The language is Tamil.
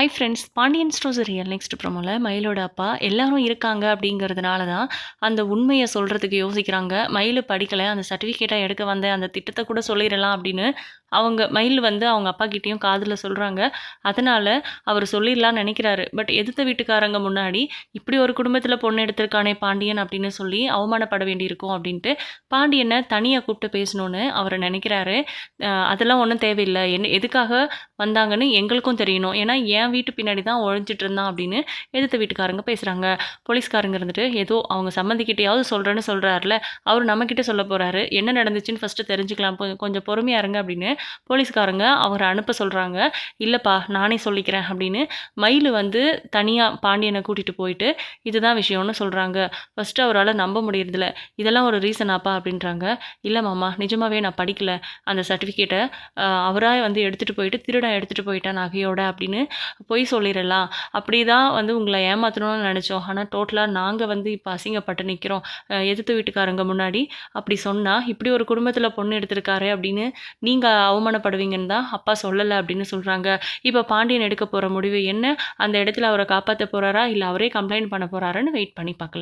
Hi friends Pandian stores real next ப்ரோமோல மயிலோட அப்பா எல்லாரும் இருக்காங்க அப்படிங்கிறதுனால தான் அந்த உண்மையை சொல்கிறதுக்கு யோசிக்கிறாங்க. மயில் படிக்கலை அந்த சர்டிஃபிகேட்டை எடுக்க வந்த அந்த திட்டத்தை கூட சொல்லிடலாம் அப்படின்னு அவங்க மயில் வந்து அவங்க அப்பா கிட்டேயும் காதில் சொல்கிறாங்க அதனால் அவர் சொல்லிடலாம்னு நினைக்கிறாரு. பட் எதிர்த்த வீட்டுக்காரங்க முன்னாடி இப்படி ஒரு குடும்பத்தில் பொண்ணு எடுத்திருக்கானே பாண்டியன் அப்படின்னு சொல்லி அவமானப்பட வேண்டியிருக்கும் அப்படின்ட்டு பாண்டியனை தனியாக கூப்பிட்டு பேசணுன்னு அவர் நினைக்கிறாரு. அதெல்லாம் ஒன்றும் தேவையில்லை. என்ன எதுக்காக வந்தாங்கன்னு எங்களுக்கும் தெரியணும். ஏன்னா ஏன் வீட்டு பின்னாடி தான் ஒழிஞ்சிட்டு இருந்தான் அப்படின்னு எதிர்த்த வீட்டுக்காரங்க பேசுகிறாங்க போலீஸ்காரங்க இருந்துட்டு ஏதோ அவங்க சம்மந்திக்கிட்டையாவது சொல்கிறேன்னு சொல்கிறாருல அவர் நம்மக்கிட்ட சொல்ல போகிறாரு என்ன நடந்துச்சுன்னு ஃபஸ்ட்டு தெரிஞ்சுக்கலாம். கொஞ்சம் பொறுமையாக இருங்க அப்படின்னு போலீஸ்காரங்க அவரை அனுப்ப சொல்கிறாங்க இல்லைப்பா நானே சொல்லிக்கிறேன் அப்படின்னு மயில் வந்து தனியாக பாண்டியனை கூட்டிகிட்டு போயிட்டு இதுதான் விஷயம்னு சொல்கிறாங்க ஃபஸ்ட்டு அவரால் நம்ப முடியறதில்ல. இதெல்லாம் ஒரு ரீசனாப்பா அப்படின்றாங்க. இல்லை மாமா நிஜமாகவே நான் படிக்கல. அந்த சர்டிஃபிகேட்டை அவராக வந்து எடுத்துகிட்டு போயிட்டு திருடன் எடுத்துகிட்டு போயிட்டேன் நகையோட அப்படின்னு பொய் சொல்லிடலாம். அப்படி தான் வந்து உங்களை ஏமாற்றணும்னு நினச்சோம். ஆனால் டோட்டலாக நாங்கள் வந்து இப்போ அசிங்கப்பட்டு நிற்கிறோம் எதிர்த்து வீட்டுக்காரங்க முன்னாடி. அப்படி சொன்னால் இப்படி ஒரு குடும்பத்தில் பொண்ணு எடுத்திருக்காரு அப்படின்னு நீங்கள் அவமானப்படுவீங்கன்னு தான் அப்பா சொல்லலை அப்படின்னு சொல்கிறாங்க இப்போ பாண்டியன் எடுக்க போகிற முடிவு என்ன? அந்த இடத்துல அவரை காப்பாற்ற போகிறாரா இல்லை அவரே கம்ப்ளைண்ட் பண்ண போகிறாருன்னு வெயிட் பண்ணி பார்க்கலாம்.